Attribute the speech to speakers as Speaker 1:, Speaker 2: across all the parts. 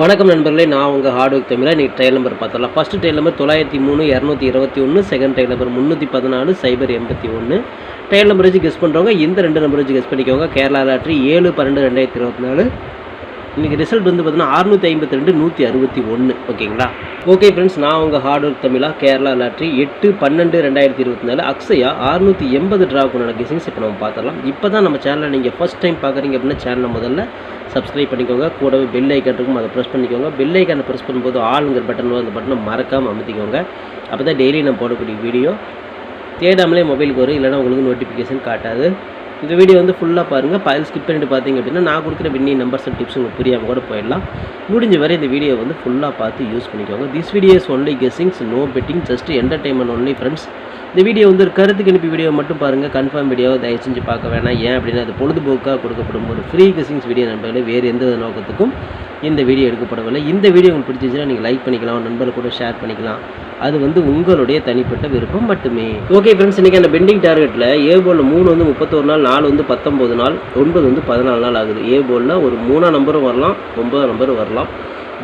Speaker 1: வணக்கம் நண்பர்களே நான் உங்கள் ஹார்ட் ஒர்க் தமிழாக இன்றைக்கி ட்ரையல் நம்பர் பார்த்தலாம் ஃபஸ்ட்டு ட்ரையல் நம்பர் தொள்ளாயிரத்தி மூணு இரநூத்தி இருபத்தி ஒன்று செகண்ட் ட்ரையல் நம்பர் முந்நூற்றி பதினாலு சைபர் எண்பத்தி ஒன்று. ட்ரையல் நம்பர் வச்சு கெஸ் பண்ணுறவங்க இந்த ரெண்டு நம்பர் வச்சு கெஸ் பண்ணிக்கோங்க. கேரளா லாட்ரி ஏழு பன்னெண்டு ரெண்டாயிரத்தி இருபத்தி நாலு. இன்றைக்கி ரிசல்ட் வந்து பார்த்தீங்கன்னா அறுநூற்றி ஐம்பத்தி ரெண்டு நூற்றி அறுபத்தி ஒன்று ஓகேங்களா? ஓகே ஃப்ரெண்ட்ஸ் நான் உங்கள் ஹார்ட் ஒர்க் தமிழா கேரளா லாட்ரி எட்டு பன்னெண்டு ரெண்டாயிரத்தி இருபத்தி நாலு அக்ஸையா அறுநூற்றி எண்பது ட்ராவுக்குண்டான கிசிங்ஸ் இப்போ நம்ம பார்த்துடலாம். இப்போ தான் நம்ம சேனலை நீங்கள் ஃபஸ்ட் டைம் பார்க்குறீங்க அப்படின்னா சேனலை முதல்ல சப்ஸ்கிரைப் பண்ணிக்கோங்க. கூடவே பெல் ஐக்கான் இருக்கும் அதை ப்ரெஸ் பண்ணிக்கோங்க. பெல் ஐக்கானை ப்ரெஸ் பண்ணும்போது ஆளுங்கிற பட்டன் அந்த பட்டனை மறக்காமல் அமுத்திக்கோங்க. அப்போ தான் டெய்லி நான் போடக்கூடிய வீடியோ தேடாமலே மொபைலுக்கு வரும். இல்லைனா உங்களுக்கு நோட்டிஃபிகேஷன் காட்டாது. இந்த வீடியோ வந்து ஃபுல்லாக பாருங்கள் பதில் ஸ்கிப் பண்ணிட்டு பார்த்தீங்க அப்படின்னா நான் கொடுக்குற வின்னி நம்பர்ஸ் அண்ட் டிப்ஸ் உங்களுக்கு புரியாமல் கூட போயிடலாம். முடிஞ்ச வரை இந்த வீடியோ வந்து ஃபுல்லாக பார்த்து யூஸ் பண்ணிக்கோங்க. This videos only guessings no betting just entertainment only friends இந்த வீடியோ வந்து ஒரு கருத்துக்கு அனுப்பி வீடியோ மட்டும் பாருங்கள் கன்ஃபார்ம் வீடியோ தயவு செஞ்சு பார்க்க வேணாம். ஏன் அப்படின்னா அது பொழுதுபோக்காக கொடுக்கப்படும் ஒரு ஃப்ரீ கெஸிங்ஸ் வீடியோ நண்பர்களே. வேறு எந்த நோக்கத்துக்கும் இந்த வீடியோ எடுக்கப்படவில்லை. இந்த வீடியோ உங்களுக்கு பிடிச்சிச்சுன்னா நீங்கள் லைக் பண்ணிக்கலாம். நண்பர்கள் கூட ஷேர் பண்ணிக்கலாம். அது வந்து உங்களுடைய தனிப்பட்ட விருப்பம் மட்டுமே. ஓகே ஃப்ரெண்ட்ஸ் இன்றைக்கி அந்த பெண்டிங் டார்கெட்டில் ஏ போலில் மூணு வந்து முப்பத்தோரு நாள் நாலு வந்து பத்தொம்போது நாள் ஒன்பது வந்து பதினாலு நாள் ஆகுது. ஏ போலில் ஒரு மூணாம் நம்பரும் வரலாம் ஒன்பதாம் நம்பரும் வரலாம்.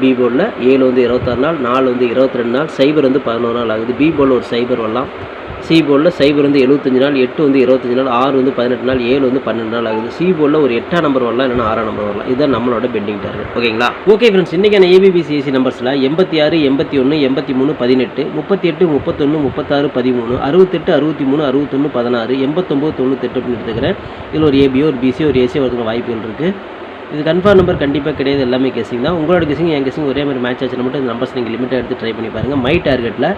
Speaker 1: பி போர்டில் ஏழு வந்து இருபத்தாறு நாள் நாலு வந்து இருபத்தி ரெண்டு நாள் சைபர் வந்து பதினோரு நாள் ஆகுது. பி போர்டில் ஒரு சைபர் வரலாம். சி போர்டில் சைபர் வந்து எழுபத்தஞ்சு நாள் எட்டு வந்து இருபத்தஞ்சு நாள் ஆறு வந்து பதினெட்டு நாள் ஏழு வந்து பன்னெண்டு நாள் ஆகுது. சி போர்டில் ஒரு எட்டாம் நம்பர் வரலாம் இல்லைன்னா ஆறாம் நம்பர் வரலாம். இதுதான் நம்மளோட பெண்டிங் டார்கெட் ஓகேங்களா? ஓகே ஃப்ரெண்ட்ஸ் இன்றைக்கான A B B C S C நம்பர்ஸில் எண்பத்தி ஆறு எண்பத்தி ஒன்று எண்பத்தி மூணு பதினெட்டு முப்பத்தி எட்டு முப்பத்தொன்று முப்பத்தாறு பதிமூணு அறுபத்தெட்டு அறுபத்தி மூணு அறுபத்தொன்று பதினாறு எண்பத்தொம்போது தொண்ணூத்தெட்டு அப்படின்னு எடுத்துக்கிறேன். இதில் ஒரு ஏபிஓ ஒரு பிசி ஒரு ஏசி வரதுக்கு வாய்ப்புகள் இருக்குது இது கன்ஃபார்ம் நம்பர் கண்டிப்பாக கிடையாது எல்லாமே கெஸிங் தான். உங்களோட கெஸிங் என் கெஸிங் ஒரே மாதிரி மேட்ச் ஆச்சுன்னா மட்டும் இந்த நம்பர்ஸ் நீங்கள் லிமிட்டாக எடுத்து ட்ரை பண்ணி பாருங்கள் மை டார்கெட்டில்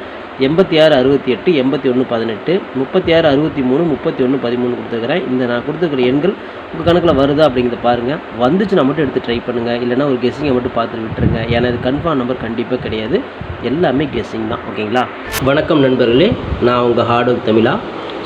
Speaker 1: எண்பத்தி ஆறு அறுபத்தி எட்டு எண்பத்தி ஒன்று பதினெட்டு முப்பத்தி ஆறு அறுபத்தி மூணு முப்பத்தி ஒன்று பதிமூணு கொடுத்துருக்குறேன். இந்த நான் கொடுத்துருக்குற எண்கள் உங்கள் கணக்கில் வருதா அப்படிங்கிறத பாருங்கள் வந்துச்சுன்னா மட்டும் எடுத்து ட்ரை பண்ணுங்கள் இல்லைனா ஒரு கெஸிங்கை மட்டும் பார்த்துட்டு விட்டுருங்க. ஏன்னா இது கன்ஃபார்ம் நம்பர் கண்டிப்பாக கிடையாது. எல்லாமே கெஸிங் தான். ஓகேங்களா? வணக்கம் நண்பர்களே. நான் உங்கள் ஹார்ட் ஒர்க் தமிழா.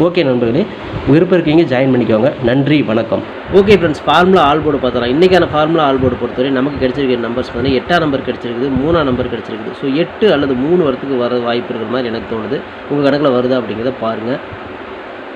Speaker 1: ஓகே நண்பர்களே விருப்பம் இருக்கீங்க ஜாயின் பண்ணிக்கோங்க. நன்றி வணக்கம். Okay friends formula all board பார்த்தலாம் இன்றைக்கான ஃபார்முலா ஆல் போர்டு பொறுத்தவரை நமக்கு கிடைச்சிருக்கிற நம்பர்ஸ் பார்த்தீங்கன்னா எட்டாம் நம்பர் கிடச்சிருக்குது மூணாம் நம்பர் கிடச்சிருக்குது. ஸோ எட்டு அல்லது மூணு வரத்துக்கு வர வாய்ப்பு இருக்கிற மாதிரி எனக்கு தோணுது. உங்கள் கணக்கில் வருதா அப்படிங்கிறத பாருங்கள்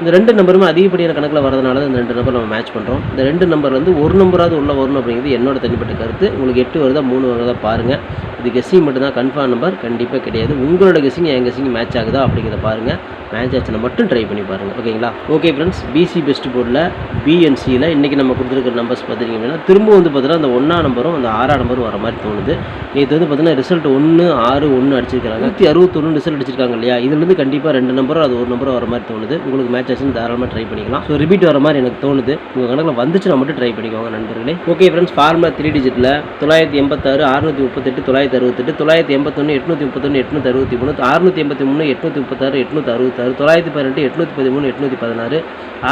Speaker 1: இந்த ரெண்டு நம்பருமே அதிகப்படியான கணக்கில் வரதுனால தான் இந்த ரெண்டு நம்பர் நம்ம மேட்ச் பண்ணுறோம் இந்த ரெண்டு நம்பர் வந்து ஒரு நம்பராவது உள்ளே வரணும் அப்படிங்கிறது என்னோட தனிப்பட்ட கருத்து. உங்களுக்கு எட்டு வருதா மூணு வருதா பாருங்கள் இது கெஸ்ஸிங் மட்டும்தான் கன்ஃபார்ம் நம்பர் கண்டிப்பாக கிடையாது. உங்களோட கெஸ்ஸிங் என் கெஸ்ஸிங் மேட்ச் ஆகுதா அப்படிங்கிறத பாருங்கள் மேட்ச் ஆச்சுன்னா மட்டும் ட்ரை பண்ணி பாருங்கள் ஓகேங்களா? ஓகே ஃப்ரெண்ட்ஸ் பிசி பெஸ்ட் போர்டில் பிஎன்சியில் இன்றைக்கி நம்ம கொடுத்துருக்கிற நம்பர்ஸ் பார்த்தீங்க அப்படின்னா திரும்ப வந்து பார்த்தீங்கன்னா அந்த ஒன்றா நம்பரும் அந்த ஆறாம் நம்பரும் வர மாதிரி தோணுது. இது வந்து பார்த்தீங்கன்னா ரிசல்ட் ஒன்று ஆறு ஒன்று அடிச்சிருக்காங்க நூற்றி அறுபத்தொன்று ரிசல்ட் அடிச்சிருக்காங்க இல்லையா? இதுலேருந்து கண்டிப்பாக ரெண்டு நம்பரும் அது ஒரு நம்பரும் வர மாதிரி தோணுது. உங்களுக்கு மேட்ச் ஆச்சுன்னு தாராளமாக ட்ரை பண்ணிக்கலாம். ஸோ ரிப்பீட் வர மாதிரி எனக்கு தோணுது. உங்கள் கணக்கில் வந்துச்சுன்னா மட்டும் ட்ரை பண்ணிக்கோங்க நண்பர்களே. ஓகே ஃப்ரெண்ட்ஸ் ஃபார்முலா த்ரீ டிஜிட்டில் தொள்ளாயிரத்தி எண்பத்தாறு அறுநூற்றி முப்பத்தெட்டு தொள்ளாயிரத்தி அறுபத்தெட்டு தொள்ளாயிரத்தி எண்பத்தொன்று எட்நூற்றி முப்பத்தொன்று எட்நூற்றி அறுபத்தி மூணு அறுநூற்றி எண்பத்தி மூணு எட்நூற்றி முப்பத்தாறு எட்நூற்றி அறுபத்தாறு தொள்ளாயிரத்தி பதினெட்டு எட்நூற்றி பதிமூணு எட்நூற்றி பதினாறு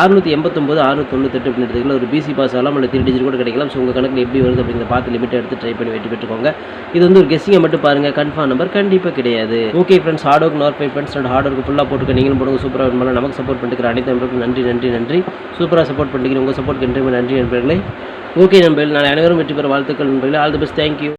Speaker 1: அறுநூற்றி எண்பத்தொம்பது அறுநூற்றி தொண்ணூத்தெட்டு அப்படின்னு எடுத்துக்கலாம் ஒரு பிசி பாஸ் ஆகலாம். இல்லை த்ரீ டிஜிட் கூட கிடைக்கலாம். ஸோ உங்கள் கணக்கில் எப்படி வருது அப்படிங்கிற பார்த்து லிமிட் எடுத்து ட்ரை பண்ணி வெட்டி பெற்றுக்கோங்க. இது வந்து ஒரு கெஸ்ஸிங்கை மட்டும் பாருங்கள் கன்ஃபார்ம் நம்பர் கண்டிப்பாக கிடையாது. ஓகே ஃப்ரெண்ட்ஸ் ஹார்ட் ஒர்க் நார் ஃப்ரெண்ட்ஸ் அண்ட் ஹார்ட் ஒர்க் ஃபுல்லாக போட்டுக்க. நீங்களும் போடுங்க. சூப்பராக பண்ணலாம். நமக்கு சப்போர்ட் பண்ணிக்கிற அனைத்து நம்பருக்கும் நன்றி நன்றி நன்றி. சூப்பராக சப்போர்ட் பண்ணிக்கிறேன் உங்கள் சப்போர்ட் கண்டிப்பாக நன்றி நண்பர்களே. ஓகே நண்பர்கள். நான் அனைவரும் வெற்றி பெற வாழ்த்துக்கள் நண்பர்களே. All the best thank you